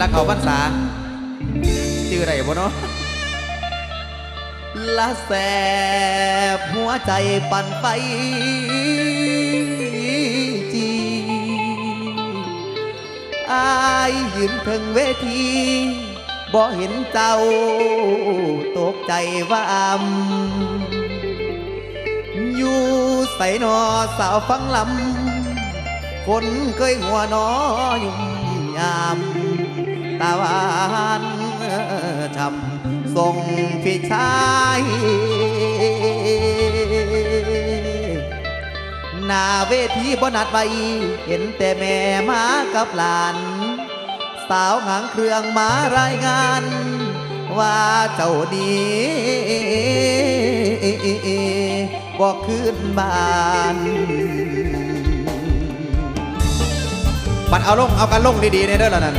ละเขาพรรษาชื่ออะไรบ่เนาะละแสบหัวใจปั่นไปจีอายยืนถึงเวทีบ่เห็นเจ้าตกใจว่าอำอยู่ใส่นอสาวฟังลำคนเคยหัวนอยุ่มยาม ตาหวานทำส่งพี่ชายหน้าเวทีบนัดไว้เห็นแต่แม่มากับหลาน สาวหางเครื่องมารายงาน ว่าเจ้านี้บอกขึ้นบ้านบัดเอาลงเอากันลงดีๆในเด้อละนั่น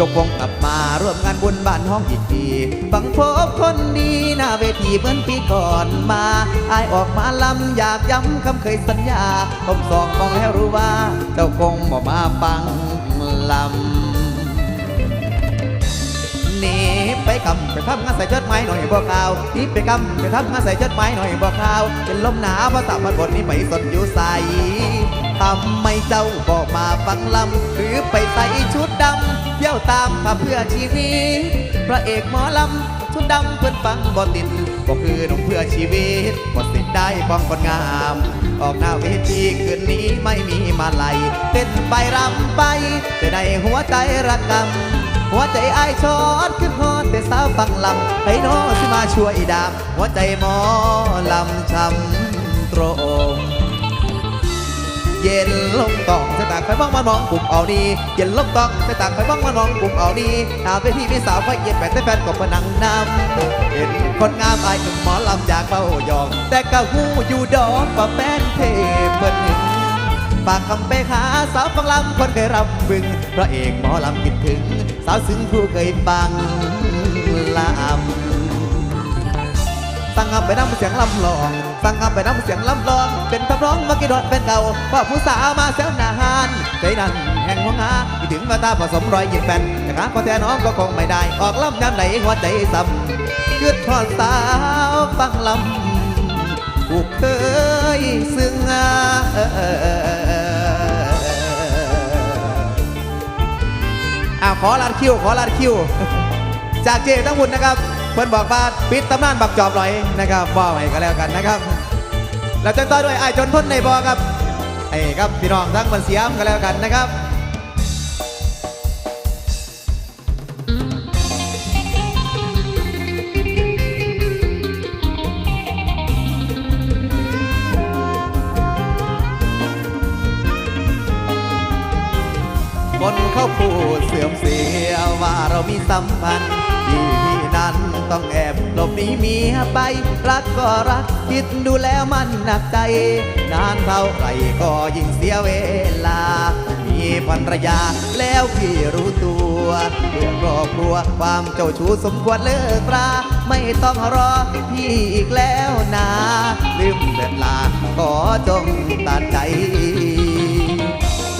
จบวงกลับมาร่วมงานบุญบ้านห้องอีกทีฟังพบคนดีหน้าเวทีเหมือนปีก่อนมาอายออกมาลำอยากย้ำคำเคยสัญญาผมสองมองแล้วรู้ว่า เจ้าคงบ่มาฟังลำหนีไปกำไปทำงานใส่เชิดไม้หน่อยบ่ข่าวหนีไปกำไปทำงานใส่เชิดไม้หน่อยบ่ข่าวเป็นลมหนาวภาษาพันบนนี้ไปสนอยู่ใส ทำไม่เจ้าบอกมาฟังลำ หรือไปใส่ชุดดำเที่ยวตามพาเพื่อชีวิต พระเอกหมอลำ ชุดดำเพื่อนฟังบ่ติดบ่คือหนุ่มเพื่อชีวิตบ่สิทธิ์ได้ป้องคนงาม ออกหน้าเวทีคืนนี้ไม่มีมาลัยเต้นไปรำไป แต่ในหัวใจระกำหัวใจไอายชอดขึ้นฮอดแต่สาวฟังลำให้น้อที่มาช่วยดามหัวใจหมอลำช้ำตรง เย็นลงตองสตาค์ไปบ้องมามองกลุ่มเอาดีเย็นลงตองสตาค์ไปบ้องมามองกลุ่มเอาดีหาไปที่มีสาวไฟเย็นแปดแต่แฟนก็มานั่งน้ำเห็นคนงามอายกับหมอลำจากเฝ้ายอง แต่ก็หูอยู่ดอกว่าแฟนเทพเพิ่นหนิงฝากคำไปหาสาวฟังลำคนเคยรับบึงพระเอกหมอลำคิดถึง สาวซึ้งผู้เคยฟัง สั่งคำไปน้ำเสียงลำลองสั่งคำไปน้ำเสียงลำลอง เป็นทำร้องมากี่ดอดเป็นเก่าว่าผู้สาวมาแซวนานใจนั้นแห่งหัวงาคิดถึงมาตาผสมรอยยิ้มแฟนแต่หาพอแทนน้องก็คงไม่ได้ ออกลำยามไหนหัวใจซ้ำเกิดทอดสาวฟังลำผู้เคยซึ้งอ้าขอลาดคิวขอลาดคิว จากเจทั้งหุ่นนะครับ เพิ่นบอกว่าปิดตำนานบักจอบลอยนะครับบ่ไว้ก็แล้วกันนะครับเราจะต่อด้วยไอ้จนพ้นในบอครับไอ้ครับพี่น้องทั้งมันเสียมก็แล้วกันนะครับคนเขาพูดเสื่อมเสียว่าเรามีสัมพันธ์ นั้นต้องแอบหลบหนีเมียไป รักก็รักคิดดูแล้วมันหนักใจ นานเท่าไรก็ยิ่งเสียเวลา มีภรรยาแล้วพี่รู้ตัวเรื่องครอบครัวความเจ้าชู้สมควรเลิกราไม่ต้องรอพี่อีกแล้วนะลืมเด็ดลาขอจงตัดใจ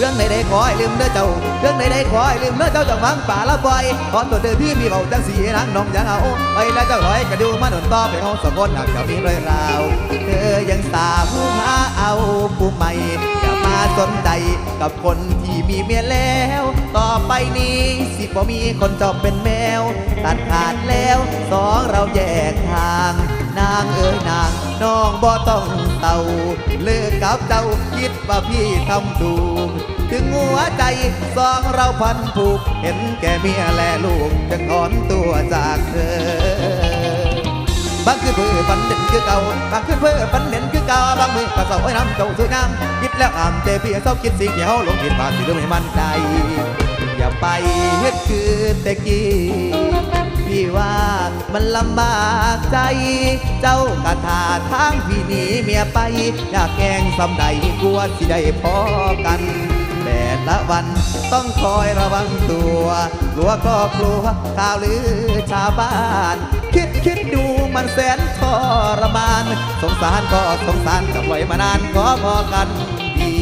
รื่องใดๆขอให้ลืมเด้อเจ้า เรื่องใดๆขอให้ลืมเด้อเจ้าจากฟังป่าละปล่อยขอตัวเดินที่มีเบาจังสีนังน้องยังเอาไปแล้วเจ้าหอยกระดูมาหนุนต่อไปเอาสมบูรณ์หากเจ้ามีรอยราวเธอยังสาวหาเอาผู้ใหม่อย่ามาสนใจกับคนที่มีเมียแล้ว ต่อไปนี้สิบ่มีคนจอบเป็นแมว ตัดขาดแล้วสองเราแยกทางนางเอ๋ยนางน้องบ่ต้องเต่าเลิกกับเจ้าคิดว่าพี่ทำถู ถึงหัวใจสองเราพันผูก เห็นแก่เมียแลลูกจะถอนตัวจากเธอบางคืนเพื่อฝันเด่นคือเก่าบางคืนเพื่อฝันเด่นคือเก่าบางมือก็เศร้าไอ้น้ำเจ้าสวยงามคิดแล้วอ่ำแต่พี่เศร้าคิดสิ่งเดียวหลงผิดบาสิลืมให้มันใจอย่าไปเฮ็ดคือแต่กี้พี่ว่ามันลำบากใจ เจ้ากระทาทางพี่หนีเมียไป อยากแกงสำใดกลัวสิได้พอกัน แต่ละวันต้องคอยระวังตัวกลัวก็กลัวข่าวลือชาวบ้าน คิดคิดดูมันแสนทรมาน สงสารก็สงสารกับไว้มานานขอพอกันดี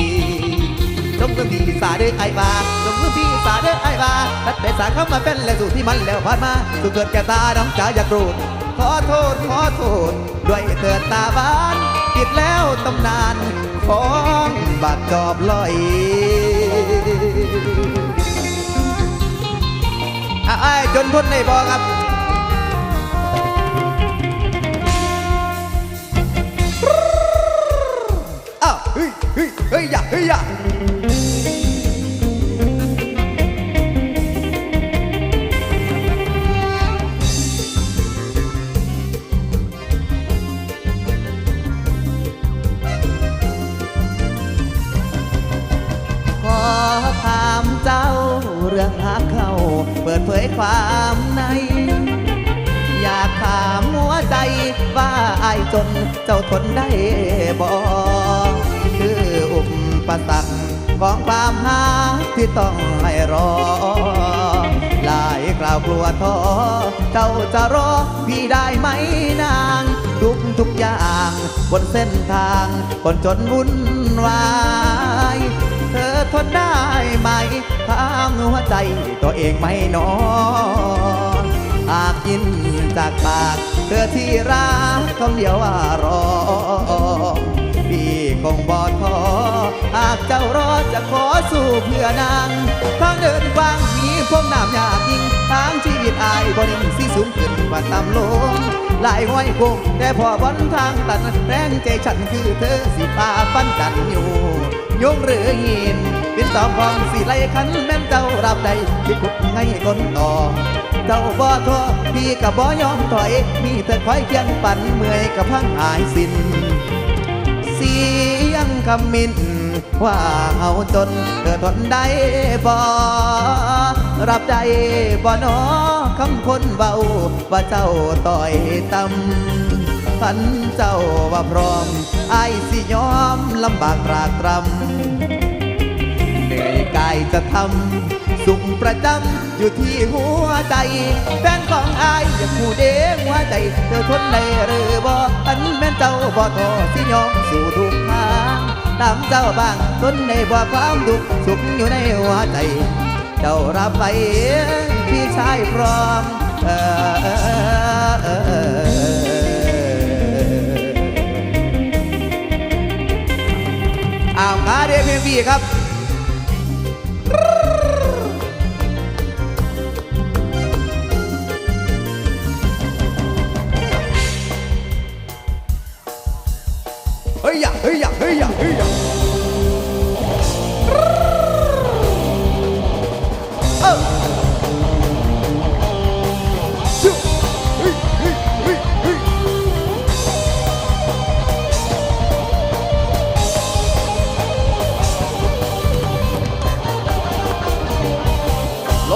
จงเรื่องพี่สาเด้อไอ้บาจงเรื่องพี่สาเด้อไอ้บาตัดแต่สาเข้ามาเป็นและสู่ที่มันแล้วผ่านมาสู่เกิดแก่ตาน้องจ๋าอย่าโกรธขอโทษขอโทษ ด้วยเถิดตาบ้าน ปิดแล้วตำนาน ของบาดจอบลอย ไอ้จนทุนในบ่ครับอ้าวเฮ้ยเฮ้ยเฮ้ยอย่าเฮ้ยอย่า ได้บ่คืออุปสรรคของความหาที่ต้องให้รอ หลายกล่าวกลัวท้อเจ้าจะรอพี่ได้ไหมนาง ทุกทุกอย่างบนเส้นทางคนจนวุ่นวายเธอทนได้ไหมทางหัวใจตัวเองไม่นอน กินจากปาก เธอที่รักคำเดียวว่ารอ พี่คงบอท้อหากเจ้ารอจะขอสู้เพื่อนางทางเดินกว้างมีพวกน้ำยากยิ่งทางชีวิตอายบนิ่งสิสูงขึ้นกว่าต่ำลงหลายห้อยคงแต่พอบนทางตันแรงใจฉันคือเธอสิฟ้าฟันกันอยู่ยงหรือยินเป็นตอบของสิไลคันแม่นเจ้ารับใดคิดคุกไงคนต่อ เจ้าบ่ท้อพี่กับบ่ยอมถอย มีแต่คอยเคียงปั่นเมื่อยกับพังหายสิ้นเสียงคำมินว่าเฮาจนเธอทนได้บ่รับได้บ่นอคำคนเบาว่าเจ้าต่อยตำพันเจ้าว่าพร้อมไอายสิยอมลำบากตรากตรำเหนื่อยกายจะทำ สุขประจำอยู่ที่หัวใจ แฟนของอายอย่าผู้เด้งหัวใจ เธอทนได้หรือบ่อันแม่นเจ้าบ่ทอสิยอมสู่ทุกทางตามเจ้าบ้างทนได้บ่ความดุขสุขอยู่ในหัวใจ เจ้ารับไปพี่ชายพร้อมเอออ้าวขาเดพีพีครับ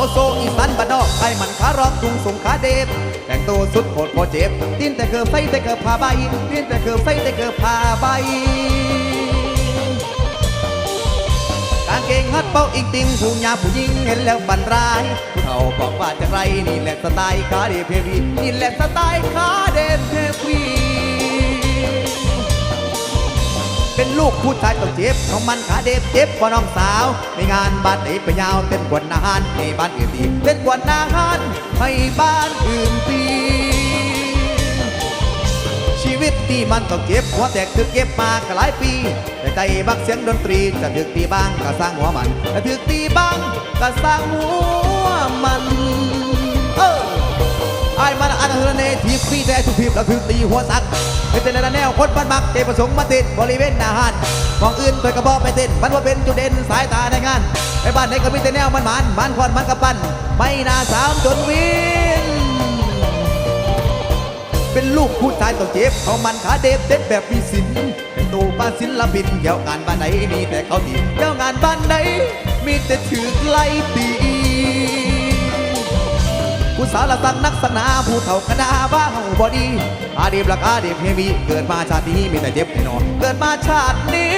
โลโซอีสันบ้านนอกไอ้มันขารอกกรุงสงขาเดชแต่งตัวสุดโหดโคตรเจ็บติ้นแต่เกือบใส่แต่เกือบผ้าใบติ้นแต่เกือบใส่แต่เกือบผ้าใบกางเกงฮัดเป้าอิงติงผู้หญิงผู้หญิงเห็นแล้วบันร้ายผู้เฒ่าบอกว่าจะไรนี่แหละสไตล์คาเดเพวีนี่แหละสไตล์คาเดเพวี เป็นลูกผู้ชายต้องเจ็บของมันขาเด็บเจ็บกว่าน้องสาวไม่งานบ้านไหนไปยาวเต้นกวนนาหารในบ้านอื่นตีเต้นกวนนาหารให้บ้านอื่นตีชีวิตที่มันต้องเจ็บหัวแตกถึกเก็บมาก็หลายปี แต่ใจบักเสียงดนตรีจะถึกตีบ้างก็สร้างหัวมันแต่ถึกตีบ้างก็สร้างหัวมัน ไอ้มันอันเฮอเนทีฟีแต่ทุกทีแล้วถึกตีหัวสักเป็นแต่ละแนวคนบ้านมักเตประสงค์มาติดบริเวณหน้าห้านมองอื่นไปกระบอกไปต้นมันว่าเป็นจุดเด่นสายตาในงานไอ้บ้านไหนก็มีแต่แนวมันมันมันควันมันกระปั้นไม่น่าสามจนวินเป็นลูกผู้ชายต้องเจ็บเขามันขาเด็บเด็ดแบบมีสินเป็นตูบ้านศิลปินเกี่ยวงานบ้านไหนมีแต่เขาดีเกี่ยวงานบ้านไหนมีแต่ถือไล่ตี ผู้สาวละสังนักสนาผู้เฒ่าคณะบ้าเฮาบอดีอาดีบลักอาดีบเฮมีเกิดมาชาตินี้มีแต่เจ็บแน่นอนเกิดมาชาตินี้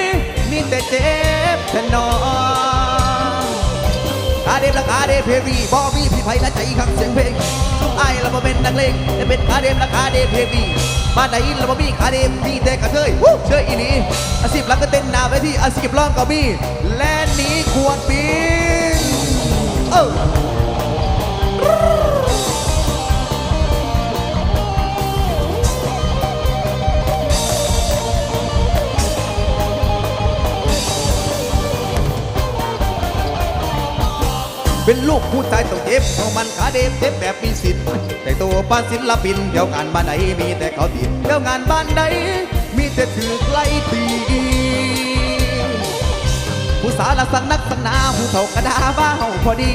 มีแต่เจ็บแน่นอนขาเดมและขาเดเพรีบอมีพี่ไผ่และใจขังเสียงเพลงทุกไอ้เราบ่เป็นนักเลงแต่เป็นขาเดมและขาเดเพรีบ้าไหนเราบ่มีขาเดมมีแต่กระเทยวู้เชื่ออีหลีอาชีพหลักก็เต้นหนาไปที่อาชีพร้องก็มีและหนี้ควรปีนเออ กผู้ชายต้องเจ็บของมันขาเดฟเจ็บแบบมีสิทธิ์แต่ตัวป้านศิลปินเดี๋ยวงานบ้านไหนมีแต่เขาติดเดี๋ยวงานบ้านไหนมีแต่ถือไกลตีผู้สารสันนักสนนาผู้เฒ่ากระดาบ้าเฮาพอดี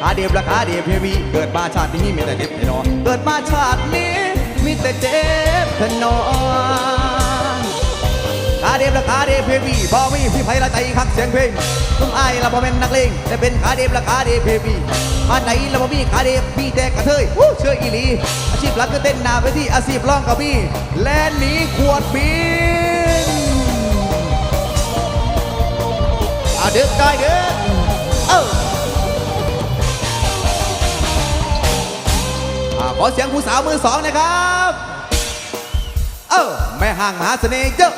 ขาเดฟราคาเดฟเฮวีเกิดมาชาตินี้มีแต่เจ็บแน่นอนเกิดมาชาตินี้มีแต่เจ็บแน่นอน ขาเดฟและขาเดฟเพวีบอมีพี่ไพละใจคักเสียงเพลงตุ้มไอ้เราบอเป็นนักเลงแต่เป็นขาเดฟและขาเดฟเพวีมาไหนเราบอมีขาเดฟมีแต่กระเทยวู้เชื่ออีหลี อาชีพหลักก็เต้นนาไปที่อาชีพร้องกับมีแลนหนีขวดบินอาเด็กได้เด็กเอ้าอ่าขอเสียงผู้สาวมือสองนะครับ เออแม่ห่างมหาเสน่ห์เยอะ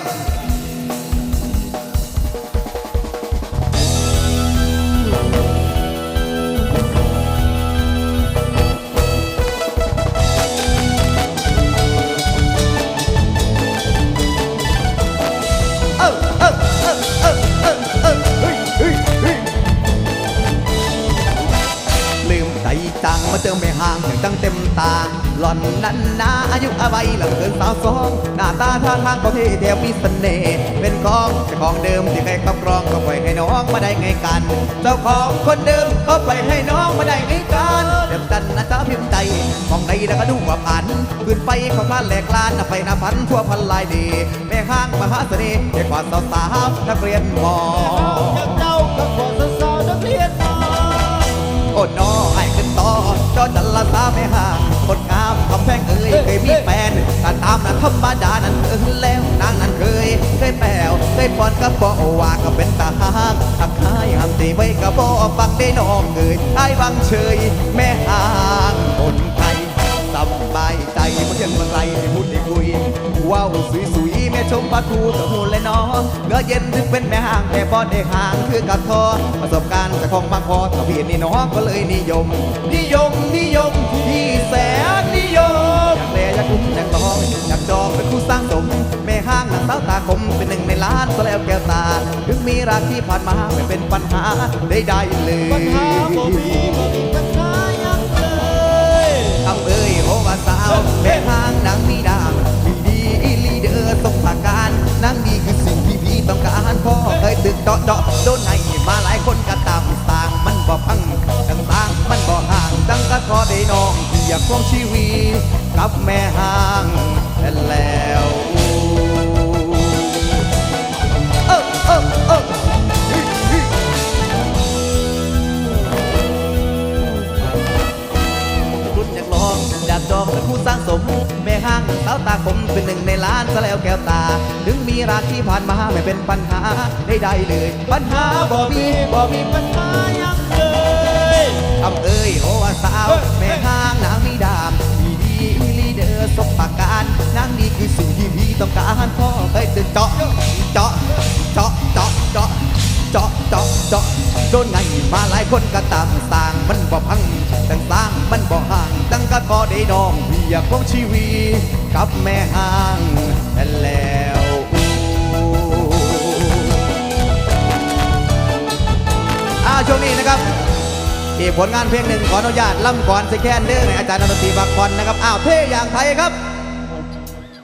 นนั้นนาอายุอะไรหลังเกินสาวสองหน้าตาท่าทางก็เท่เดียวมีเสน่ห์เป็นกองเจ้าของเดิมที่เคยครอบครองก็ปล่อยให้น้องมาได้ไงกัน เจ้าของคนเดิมก็ปล่อยให้น้องมาได้ไงกันเดิมดันนะจ้าพิมพ์ใจมองใดแล้วก็ดูว่าผันขึ้นไปของพานแหลกลานนะไปนะพันทั่วพันลายดีแม่ห้างมหาเสน่ห์เด็กกว่าสาวสาวๆนักเรียนมอเจ้ากับพวกสาวๆนักเรียนมาโอ้น้อไอ้ขึ้นต่อจอจันละสาไม่ห่างคน แพงเอ่ยเคยมีแฟนการตามนะธรรมดานั้นเออแล้วนางนั้นเคยเคยแปลวเคยปอนก็บอกว่าก็เป็นตาหางทักทายห้ามตีไว้ก็บอกฟังได้น้องเอ่ยไอ้บังเฉย แม่ห่างคนไทยสบายใจเมื่อเที่ยงเมื่อไรได้พูดได้คุยว้าวสุยสุยๆแม่ชมปาทูกับหูเลยน้องเงือเย็นถึงเป็นแม่ห่างแต่บอดได้ห่างคือกับทอประสบการณ์จากของบางพอกับพี่นี่น้องก็เลยนิยม นิยมนิยมที่แสนนิยม ลอยากอุ้มองอยากจองเป็นคู่สร้างสม แม่ห้างนางสาวตาคมเป็นหนึ่งในล้านก็แล้วแก้วตา ถึงมีราที่ผ่านมาไม่เป็นปัญหาได้ได้เลยปัญหาบ่มี ตาคมเป็นหนึ่งในล้านซะแล้วแก้วตา ถึงมีรักที่ผ่านมาไม่เป็นปัญหาได้ได้เลย ปัญหาบ่มีบ่มีปัญหายังเลยคำเอ้ยโอ้ว่าสาว แม่ห้างนางมีดามดีดีลีเดอร์สบปากการนางนี่คือสิ่งที่พี่ต้องการพ่อเคยตื่นเจาะเจาะเจาะเจาะเจาะเจาะเจาะเจาะโดนไงมาหลายคนก็ตามสร้างมันบ่พังต่สร้างมันบ่ห่างตั้งก็พอได้น้องพี่อยากของชีวิต กับแม่ห้างแต่แล้วอ้าช่วงนี้นะครับอีกผลงานเพลงหนึ่งขออนุญาตล่ำก่อนสแคนเดอร์ในอาจารย์นนทรีบักบอลนะครับอ้าวเท่อย่างไทยครับ